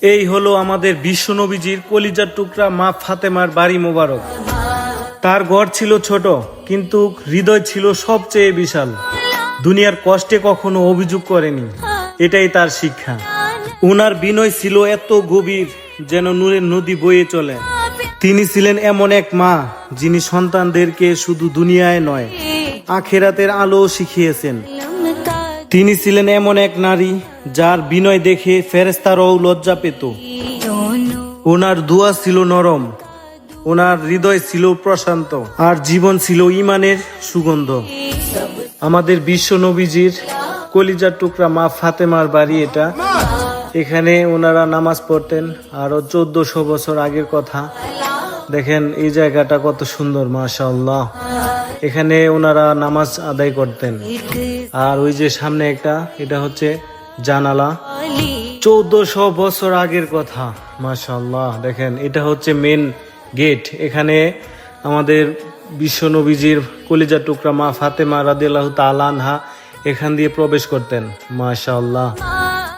এই হলো আমাদের বিশ্বনবীজির কলিজার টুকরা মা ফাতেমার বাড়ি মোবারক। তার ঘর ছিল ছোট, কিন্তু হৃদয় ছিল সবচেয়ে বিশাল। দুনিয়ার কষ্টে কখনো অভিযোগ করেনি। এটাই তার শিক্ষা। উনার বিনয় ছিল এত গভীর যেন নূরের নদী বয়ে চলে। তিনি ছিলেন এমন এক মা, যিনি সন্তানদেরকে শুধু দুনিয়ায় নয়, আখেরাতের আলো শিখিয়েছেন। তিনি ছিলেন এমন এক নারী যার বিনয় দেখে ফেরেস্তারাও লজ্জা পেত। ওনার দোয়া ছিল নরম, ওনার হৃদয় ছিল প্রশান্ত, আর জীবন ছিল ইমানের সুগন্ধ। আমাদের বিশ্ব নবীজির কলিজার টুকরা মা ফাতেমার বাড়ি এটা। এখানে ওনারা নামাজ পড়তেন, আরও চোদ্দশো বছর আগের কথা। দেখেন, এই জায়গাটা কত সুন্দর, মাশাআল্লাহ। এখানে ওনারা নামাজ আদায় করতেন। আর ওই যে সামনে একটা, এটা হচ্ছে জানালা। চৌদ্দশো বছর আগের কথা মাশাল্লাহ দেখেন, এটা হচ্ছে মেন গেট এখানে আমাদের বিশ্ব নবীজির কলিজা টুকরা মা ফাতেমা রাদিয়াল্লাহু তাআলা আনহা এখান দিয়ে প্রবেশ করতেন মাশাল্লাহ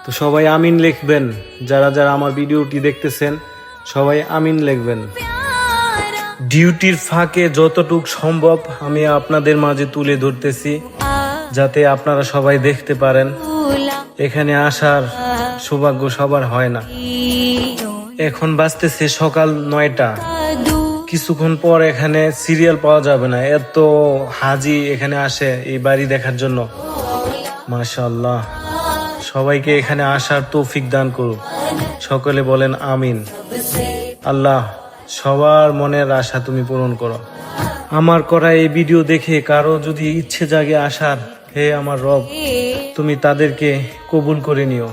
তো সবাই আমিন লিখবেন, যারা যারা আমার ভিডিওটি দেখতেছেন, সবাই আমিন লিখবেন। ডিউটির ফাঁকে যতটুক সম্ভব আমি আপনাদের মাঝে তুলে ধরতেছি, যাতে আপনারা সবাই দেখতে পারেন। এখানে আসার সৌভাগ্য সবার হয় না। এখন বাঁচতেছে সকাল নয়টা। কিছুক্ষণ পর এখানে সিরিয়াল পাওয়া যাবে না। এত হাজি এখানে আসে এই বাড়ি দেখার জন্য। মাশাল্লাহ সবাইকে এখানে আসার তৌফিক দান করুক। সকলে বলেন আমিন। আল্লাহ। সবার মনের আশা তুমি পূরণ করো। আমার করা এই ভিডিও দেখে কারও যদি ইচ্ছে জাগে আসার হে আমার রব তুমি তাদেরকে কবুল করে নিও।